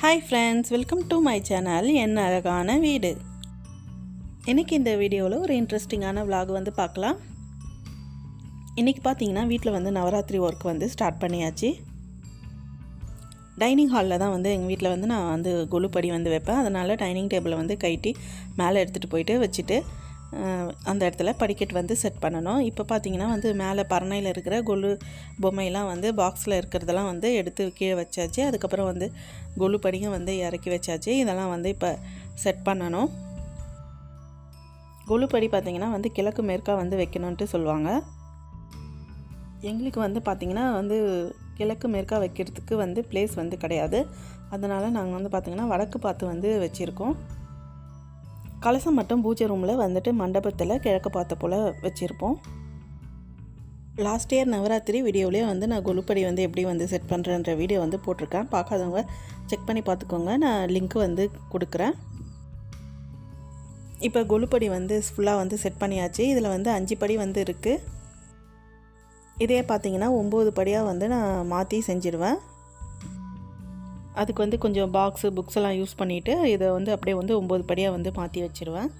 Hi friends welcome to my channel என் அழகான வீடு. இன்றைக்கி இந்த வீடியோவில் ஒரு இன்ட்ரெஸ்டிங்கான விலாக் வந்து பார்க்கலாம். இன்றைக்கி பார்த்தீங்கன்னா வீட்டில் வந்து நவராத்திரி ஒர்க் வந்து ஸ்டார்ட் பண்ணியாச்சு. டைனிங் ஹாலில் தான் வந்து எங்கள் வீட்டில் வந்து நான் வந்து கொலுப்படி வந்து வைப்பேன். அதனால் டைனிங் டேபிளை வந்து கைட்டி மேலே எடுத்துகிட்டு போயிட்டு வச்சுட்டு அந்த இடத்துல படிக்கட்டு வந்து செட் பண்ணணும். இப்போ பார்த்தீங்கன்னா வந்து மேலே பரணையில் இருக்கிற கொலு பொம்மையெல்லாம் வந்து பாக்ஸில் இருக்கிறதெல்லாம் வந்து எடுத்து கீழே வச்சாச்சு. அதுக்கப்புறம் வந்து கொலு படியும் வந்து இறக்கி வச்சாச்சு. இதெல்லாம் வந்து இப்போ செட் பண்ணணும். கொலுப்படி பார்த்திங்கன்னா வந்து கிழக்கு மேற்கா வந்து வைக்கணுன்ட்டு சொல்லுவாங்க. எங்களுக்கு வந்து பார்த்திங்கன்னா வந்து கிழக்கு மேற்கா வைக்கிறதுக்கு வந்து பிளேஸ் வந்து கிடையாது. அதனால் நாங்கள் வந்து பார்த்திங்கன்னா வடக்கு பார்த்து வந்து வச்சுருக்கோம். கலசம் மட்டும் பூஜை ரூமில் வந்துட்டு மண்டபத்தில் கிழக்கு பார்த்த போல் வச்சுருப்போம். லாஸ்ட் இயர் நவராத்திரி வீடியோவிலே வந்து நான் கொலுப்படி வந்து எப்படி வந்து செட் பண்ணுறேன்ற வீடியோ வந்து போட்டிருக்கேன். பார்க்காதவங்க செக் பண்ணி பார்த்துக்கோங்க. நான் லிங்க் வந்து கொடுக்குறேன். இப்போ கொலுப்படி வந்து ஃபுல்லாக வந்து செட் பண்ணியாச்சு. இதில் வந்து அஞ்சு படி வந்து இருக்குது இதே பார்த்தீங்கன்னா ஒம்பது படியாக வந்து நான் மாற்றி செஞ்சிடுவேன் அதுக்கு வந்து கொஞ்சம் பாக்ஸு புக்ஸ் எல்லாம் யூஸ் பண்ணிவிட்டு இதை வந்து அப்படியே வந்து ஒம்பது படியாக வந்து மாற்றி வச்சுருவேன்.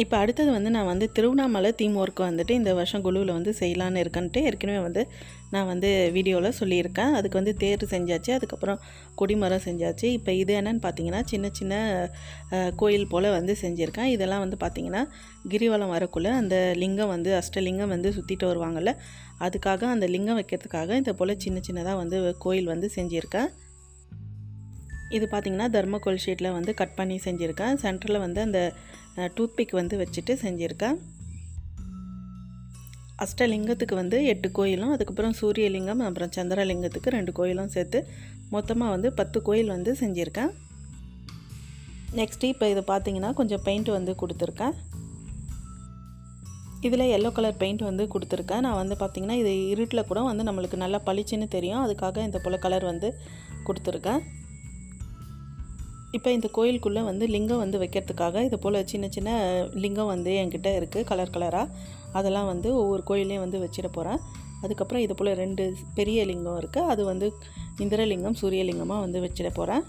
இப்போ அடுத்தது வந்து நான் வந்து திருவண்ணாமலை தீம் ஒர்க் வந்துட்டு இந்த வருஷம் குழுவில் வந்து செய்யலான்னு இருக்கேன்ட்டு ஏற்கனவே வந்து நான் வந்து வீடியோவில் சொல்லியிருக்கேன். அதுக்கு வந்து தேர் செஞ்சாச்சு அதுக்கப்புறம் கொடிமரம் செஞ்சாச்சு. இப்போ இது என்னன்னு பார்த்தீங்கன்னா சின்ன சின்ன கோயில் போல் வந்து செஞ்சுருக்கேன். இதெல்லாம் வந்து பார்த்திங்கன்னா கிரிவலம் வரக்குள்ளே அந்த லிங்கம் வந்து அஷ்டலிங்கம் வந்து சுற்றிட்டு வருவாங்கள்ல அதுக்காக அந்த லிங்கம் வைக்கிறதுக்காக இந்த போல் சின்ன சின்னதாக வந்து கோயில் வந்து செஞ்சுருக்கேன். இது பார்த்திங்கன்னா தர்மக்கோல் ஷீட்டில் வந்து கட் பண்ணி செஞ்சுருக்கேன். சென்டரில் வந்து அந்த டூத்பிக் வந்து வச்சுட்டு செஞ்சுருக்கேன் அஷ்டலிங்கத்துக்கு வந்து எட்டு கோயிலும் அதுக்கப்புறம் சூரியலிங்கம் அப்புறம் சந்திரலிங்கத்துக்கு ரெண்டு கோயிலும் சேர்த்து மொத்தமாக வந்து பத்து கோயில் வந்து செஞ்சுருக்கேன் நெக்ஸ்ட்டு இப்போ இதை பார்த்தீங்கன்னா கொஞ்சம் பெயிண்ட் வந்து கொடுத்துருக்கேன் இதில் எல்லோ கலர் பெயிண்ட் வந்து கொடுத்துருக்கேன் நான் வந்து பார்த்திங்கன்னா இது இருட்டில் கூட வந்து நம்மளுக்கு நல்லா பளிச்சுன்னு தெரியும். அதுக்காக இந்த போல் கலர் வந்து கொடுத்துருக்கேன் இப்போ இந்த கோயிலுக்குள்ளே வந்து லிங்கம் வந்து வைக்கிறதுக்காக இது போல் சின்ன சின்ன லிங்கம் வந்து என்கிட்ட இருக்குது கலர் கலராக. அதெல்லாம் வந்து ஒவ்வொரு கோயிலையும் வந்து வச்சிட போகிறேன். அதுக்கப்புறம் இது போல் ரெண்டு பெரிய லிங்கம் இருக்குது. அது வந்து இந்திரலிங்கம் சூரியலிங்கமாக வந்து வச்சிட போகிறேன்.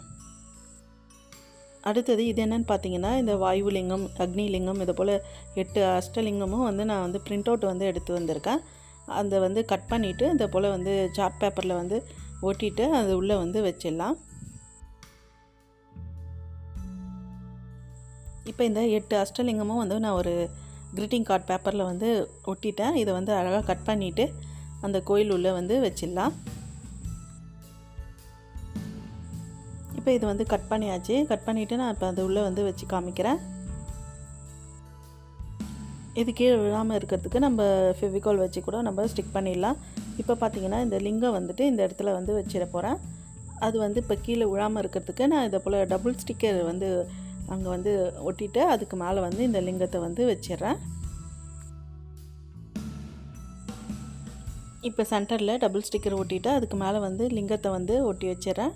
அடுத்தது இது என்னென்னு பார்த்தீங்கன்னா இந்த வாயு லிங்கம் அக்னி லிங்கம் இது போல் எட்டு அஷ்டலிங்கமும் வந்து நான் வந்து பிரிண்ட் அவுட் வந்து எடுத்து வந்திருக்கேன். அதை வந்து கட் பண்ணிவிட்டு இந்த போல் வந்து சார்ட் பேப்பரில் வந்து ஒட்டிட்டு அது உள்ளே வந்து வச்சிடலாம். இப்போ இந்த எட்டு அஷ்டலிங்கமும் வந்து நான் ஒரு க்ரீட்டிங் கார்டு பேப்பரில் வந்து ஒட்டிட்டேன். இதை வந்து அழகாக கட் பண்ணிவிட்டு அந்த கோயில் உள்ளே வந்து வச்சிடலாம். இப்போ இது வந்து கட் பண்ணியாச்சு. கட் பண்ணிவிட்டு நான் இப்போ அது உள்ளே வந்து வச்சு காமிக்கிறேன். இது கீழே விழாமல் இருக்கிறதுக்கு நம்ம ஃபெவிகால் வச்சு கூட நம்ம ஸ்டிக் பண்ணிடலாம். இப்போ பார்த்தீங்கன்னா இந்த லிங்கம் வந்துட்டு இந்த இடத்துல வந்து வச்சிட போகிறேன் அது வந்து இப்போ கீழே விழாமல் இருக்கிறதுக்கு நான் இதை போல் டபுள் ஸ்டிக்கர் வந்து அங்கே வந்து ஒட்டிட்டு அதுக்கு மேலே வந்து இந்த லிங்கத்தை வந்து வச்சிடுறேன். இப்போ சென்டரில் டபுள் ஸ்டிக்கர் ஒட்டிட்டு அதுக்கு மேலே வந்து லிங்கத்தை வந்து ஒட்டி வச்சிடுறேன்.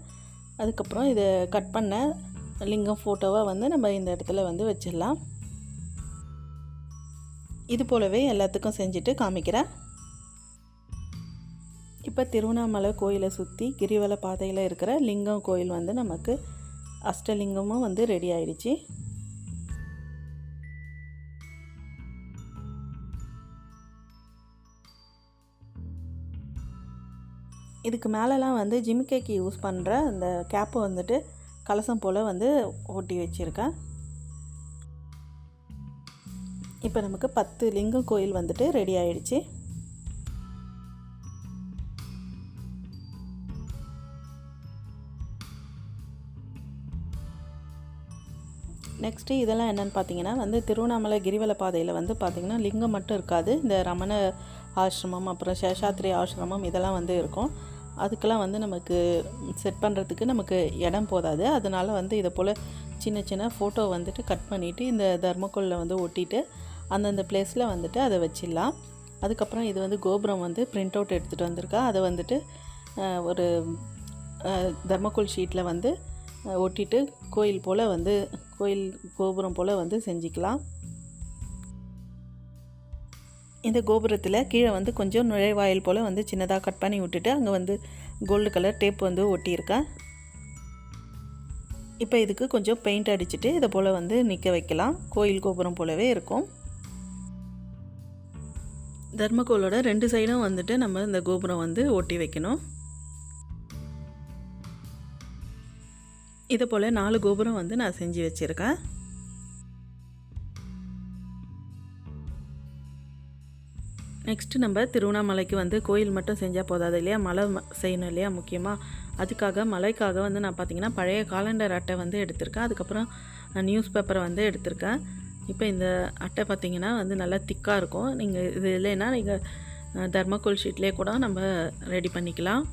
அதுக்கப்புறம் இதை கட் பண்ண லிங்கம் ஃபோட்டோவாக வந்து நம்ம இந்த இடத்துல வந்து வச்சிடலாம். இது போலவே எல்லாத்துக்கும் செஞ்சுட்டு காமிக்கிறேன். இப்போ திருவண்ணாமலை கோயிலை சுற்றி கிரிவல பாதையில் இருக்கிற லிங்கம் கோயில் வந்து நமக்கு அஷ்டலிங்கமும் வந்து ரெடி ஆயிடுச்சு. இதுக்கு மேலெலாம் வந்து ஜிமிக்கைக்கு யூஸ் பண்ணுற அந்த கேப்பை வந்துட்டு கலசம் போல் வந்து ஒட்டி வச்சுருக்கேன் இப்போ நமக்கு பத்து லிங்கம் கோயில் வந்துட்டு ரெடி ஆயிடுச்சு. நெக்ஸ்ட்டு இதெல்லாம் என்னென்னு பார்த்தீங்கன்னா வந்து திருவண்ணாமலை கிரிவல பாதையில் வந்து பார்த்திங்கன்னா லிங்கம் மட்டும் இருக்காது. இந்த ரமண ஆசிரமம் அப்புறம் சேஷாத்ரி ஆசிரமம் இதெல்லாம் வந்து இருக்கும். அதுக்கெல்லாம் வந்து நமக்கு செட் பண்ணுறதுக்கு நமக்கு இடம் போதாது. அதனால் வந்து இதை போல் சின்ன சின்ன ஃபோட்டோ வந்துட்டு கட் பண்ணிவிட்டு இந்த தர்மக்கோலில் வந்து ஒட்டிட்டு அந்தந்த பிளேஸில் வந்துட்டு அதை வச்சிடலாம். அதுக்கப்புறம் இது வந்து கோபுரம் வந்து பிரிண்ட் அவுட் எடுத்துகிட்டு வந்திருக்கா. அதை வந்துட்டு ஒரு தர்மக்கோல் ஷீட்டில் வந்து ஒட்டிட்டு கோயில் போல் வந்து கோயில் கோபுரம் போல் வந்து செஞ்சுக்கலாம். இந்த கோபுரத்தில் கீழே வந்து கொஞ்சம் நுழைவாயில் போல் வந்து சின்னதாக கட் பண்ணி விட்டுட்டு அங்கே வந்து கோல்டு கலர் டேப் வந்து ஒட்டியிருக்கேன். இப்போ இதுக்கு கொஞ்சம் பெயிண்ட் அடிச்சுட்டு இதை போல் வந்து நிற்க வைக்கலாம். கோயில் கோபுரம் போலவே இருக்கும். தர்மகோலோட ரெண்டு சைடும் வந்துட்டு நம்ம இந்த கோபுரம் வந்து ஒட்டி வைக்கணும். இது போல் நாலு கோபுரம் வந்து நான் செஞ்சு வச்சுருக்கேன். நெக்ஸ்ட்டு நம்ம திருவண்ணாமலைக்கு வந்து கோயில் மட்டும் செஞ்சால் போதாது இல்லையா? மலை ம- செய்யணும் இல்லையா? முக்கியமாக அதுக்காக மலைக்காக வந்து நான் பார்த்தீங்கன்னா பழைய காலண்டர் அட்டை வந்து எடுத்திருக்கேன். அதுக்கப்புறம் நியூஸ் பேப்பரை வந்து எடுத்திருக்கேன். இப்போ இந்த அட்டை பார்த்திங்கன்னா வந்து நல்லா திக்காக இருக்கும். நீங்கள் இது இல்லைன்னா நீங்கள் தர்மக்கோல் ஷீட்லேயே கூட நம்ம ரெடி பண்ணிக்கலாம்.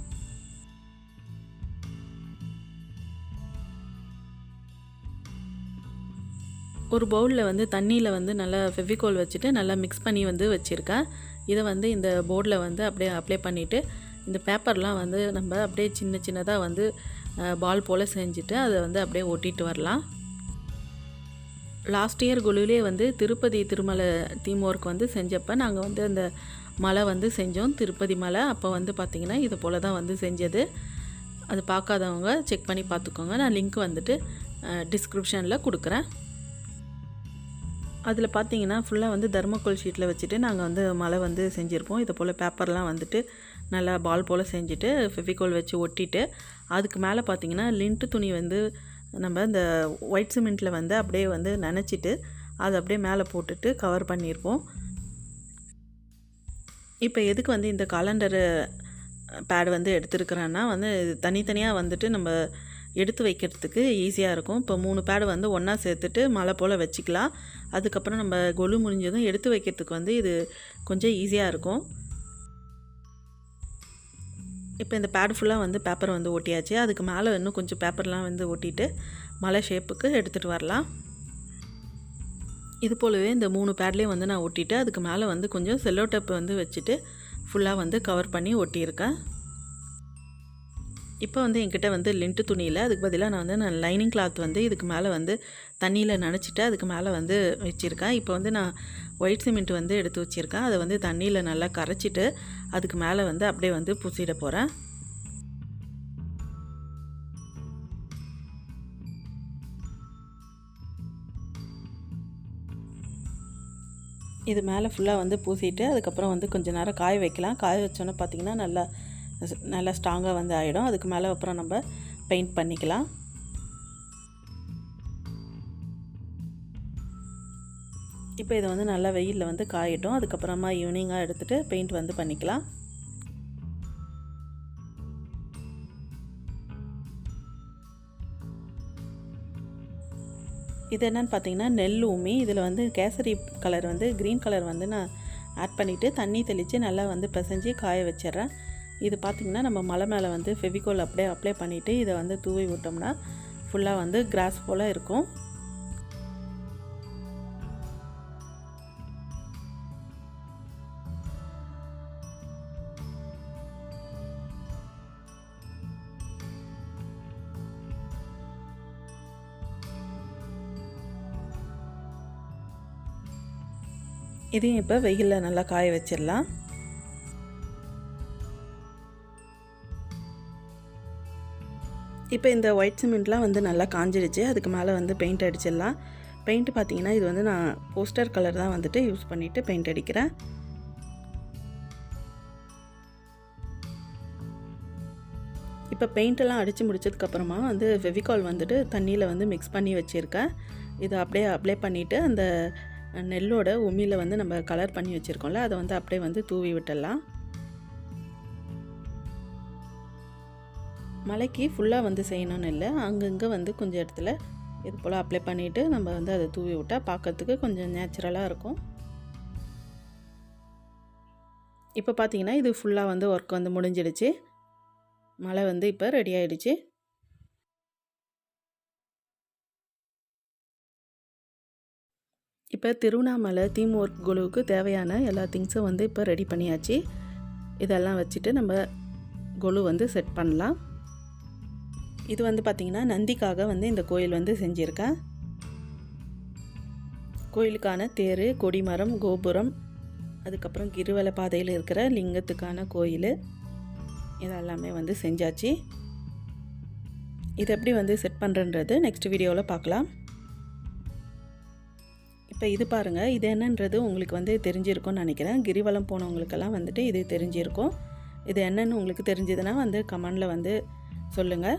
ஒரு பவுலில் வந்து தண்ணியில் வந்து நல்லா ஃபெவிகோல் வச்சுட்டு நல்லா மிக்ஸ் பண்ணி வந்து வச்சுருக்கேன். இதை வந்து இந்த போர்டில் வந்து அப்படியே அப்ளை பண்ணிவிட்டு இந்த பேப்பர்லாம் வந்து நம்ம அப்படியே சின்ன சின்னதாக வந்து பால் போல் செஞ்சுட்டு அதை வந்து அப்படியே ஒட்டிட்டு வரலாம். லாஸ்ட் இயர் குழுவிலே வந்து திருப்பதி திருமலை தீம் ஒர்க் வந்து செஞ்சப்போ நாங்கள் வந்து அந்த மலை வந்து செஞ்சோம். திருப்பதி மலை அப்போ வந்து பார்த்திங்கன்னா இது போல் தான் வந்து செஞ்சது. அது பார்க்காதவங்க செக் பண்ணி பார்த்துக்கோங்க. நான் லிங்க் வந்துட்டு டிஸ்கிரிப்ஷனில் கொடுக்குறேன். அதில் பார்த்தீங்கன்னா ஃபுல்லாக வந்து தர்மக்கோல் ஷீட்டில் வச்சுட்டு நாங்கள் வந்து மலை வந்து செஞ்சுருப்போம். இதை போல் பேப்பர்லாம் வந்துட்டு நல்லா பால் போல் செஞ்சுட்டு ஃபெவிகோல் வச்சு ஒட்டிட்டு அதுக்கு மேலே பார்த்தீங்கன்னா லிண்ட்டு துணி வந்து நம்ம இந்த ஒயிட் சிமெண்ட்டில் வந்து அப்படியே வந்து நனைச்சிட்டு அதை அப்படியே மேலே போட்டுட்டு கவர் பண்ணியிருப்போம் இப்போ எதுக்கு வந்து இந்த காலண்டரு பேட் வந்து எடுத்துருக்குறேன்னா வந்து தனித்தனியாக வந்துட்டு நம்ம எடுத்து வைக்கிறதுக்கு ஈஸியாக இருக்கும். இப்போ மூணு பேடு வந்து ஒன்றா சேர்த்துட்டு மலை போல் வச்சுக்கலாம். அதுக்கப்புறம் நம்ம கொலு முடிஞ்சதும் எடுத்து வைக்கிறதுக்கு வந்து இது கொஞ்சம் ஈஸியாக இருக்கும். இப்போ இந்த பேடு ஃபுல்லாக வந்து பேப்பர் வந்து ஒட்டியாச்சு அதுக்கு மேலே இன்னும் கொஞ்சம் பேப்பர்லாம் வந்து ஒட்டிட்டு மலை ஷேப்புக்கு எடுத்துகிட்டு வரலாம். இது போலவே இந்த மூணு பேட்லேயும் வந்து நான் ஒட்டிட்டு அதுக்கு மேலே வந்து கொஞ்சம் செல்லோ டேப் வந்து வச்சுட்டு ஃபுல்லாக வந்து கவர் பண்ணி ஒட்டியிருக்கேன் இப்போ வந்து என்கிட்ட வந்து லிண்ட்டு துணியில் அதுக்கு பதிலாக நான் வந்து நான் லைனிங் கிளாத் வந்து இதுக்கு மேலே வந்து தண்ணியில் நனைச்சிட்டு அதுக்கு மேலே வந்து வச்சுருக்கேன். இப்போ வந்து நான் ஒயிட் சிமெண்ட் வந்து எடுத்து வச்சுருக்கேன். அதை வந்து தண்ணியில் நல்லா கரைச்சிட்டு அதுக்கு மேலே வந்து அப்படியே வந்து பூசிட போகிறேன் இது மேலே ஃபுல்லாக வந்து பூசிட்டு அதுக்கப்புறம் வந்து கொஞ்ச நேரம் காய வைக்கலாம். காய வச்சோன்னே பார்த்தீங்கன்னா நல்லா நல்லா ஸ்ட்ராங்காக வந்து ஆகிடும் அதுக்கு மேலே அப்புறம் நம்ம பெயிண்ட் பண்ணிக்கலாம். இப்போ இதை வந்து நல்லா வெயிலில் வந்து காயட்டும். அதுக்கப்புறமா ஈவினிங்காக எடுத்துகிட்டு பெயிண்ட் வந்து பண்ணிக்கலாம். இது என்னன்னு பார்த்தீங்கன்னா நெல் ஊமி. இதில் வந்து கேசரி கலர் வந்து க்ரீன் கலர் வந்து நான் ஆட் பண்ணிவிட்டு தண்ணி தெளித்து நல்லா வந்து பிசைஞ்சு காய வச்சிடுறேன். இது பார்த்திங்கன்னா நம்ம மலை மேலே வந்து ஃபெவிகோல் அப்படியே அப்ளை பண்ணிவிட்டு இதை வந்து தூவி விட்டோம்னா ஃபுல்லாக வந்து கிராஸ் போல் இருக்கும். இதையும் இப்போ வெயிலில் நல்லா காய வச்சிடலாம். இப்போ இந்த ஒயிட் சிமெண்ட்லாம் வந்து நல்லா காஞ்சிடுச்சு. அதுக்கு மேலே வந்து பெயிண்ட் அடிச்சிடலாம். பெயிண்ட் பார்த்தீங்கன்னா இது வந்து நான் போஸ்டர் கலர் தான் வந்துட்டு யூஸ் பண்ணிவிட்டு பெயிண்ட் அடிக்கிறேன். இப்போ பெயிண்டெல்லாம் அடித்து முடிச்சதுக்கப்புறமா வந்து ஃபெவிகால் வந்துட்டு தண்ணியில் வந்து மிக்ஸ் பண்ணி வச்சுருக்கேன். இதை அப்படியே அப்ளை பண்ணிவிட்டு அந்த நெல்லோட உமியில் வந்து நம்ம கலர் பண்ணி வச்சுருக்கோம்ல அதை வந்து அப்படியே வந்து தூவி விட்டுடலாம். மலைக்கு ஃபுல்லாக வந்து செய்யணும்னு இல்லை. அங்கங்கே வந்து கொஞ்சம் இடத்துல இது போல் அப்ளை பண்ணிவிட்டு நம்ம வந்து அதை தூவி விட்டால் பார்க்கறதுக்கு கொஞ்சம் நேச்சுரலாக இருக்கும். இப்போ பார்த்தீங்கன்னா இது ஃபுல்லாக வந்து ஒர்க் வந்து முடிஞ்சிடுச்சு. மழை வந்து இப்போ ரெடி ஆகிடுச்சு இப்போ திருவண்ணாமலை தீம் ஒர்க் குழுவுக்கு தேவையான எல்லா திங்ஸும் வந்து இப்போ ரெடி பண்ணியாச்சு. இதெல்லாம் வச்சுட்டு நம்ம கொலு வந்து செட் பண்ணலாம். இது வந்து பார்த்திங்கன்னா நந்திக்காக வந்து இந்த கோயில் வந்து செஞ்சுருக்கேன் கோயிலுக்கான தேர் கொடிமரம் கோபுரம் அதுக்கப்புறம் கிருவல பாதையில் இருக்கிற லிங்கத்துக்கான கோயில். இதெல்லாமே வந்து செஞ்சாச்சு. இது எப்படி வந்து செட் பண்ணுறன்றது நெக்ஸ்ட் வீடியோவில் பார்க்கலாம் இப்போ இது பாருங்கள் இது என்னன்றது உங்களுக்கு வந்து தெரிஞ்சிருக்கும்னு நினைக்கிறேன். கிரிவலம் போனவங்களுக்கெல்லாம் வந்துட்டு இது தெரிஞ்சிருக்கும். இது என்னன்னு உங்களுக்கு தெரிஞ்சதுன்னா வந்து கமெண்டில் வந்து சொல்லுங்கள்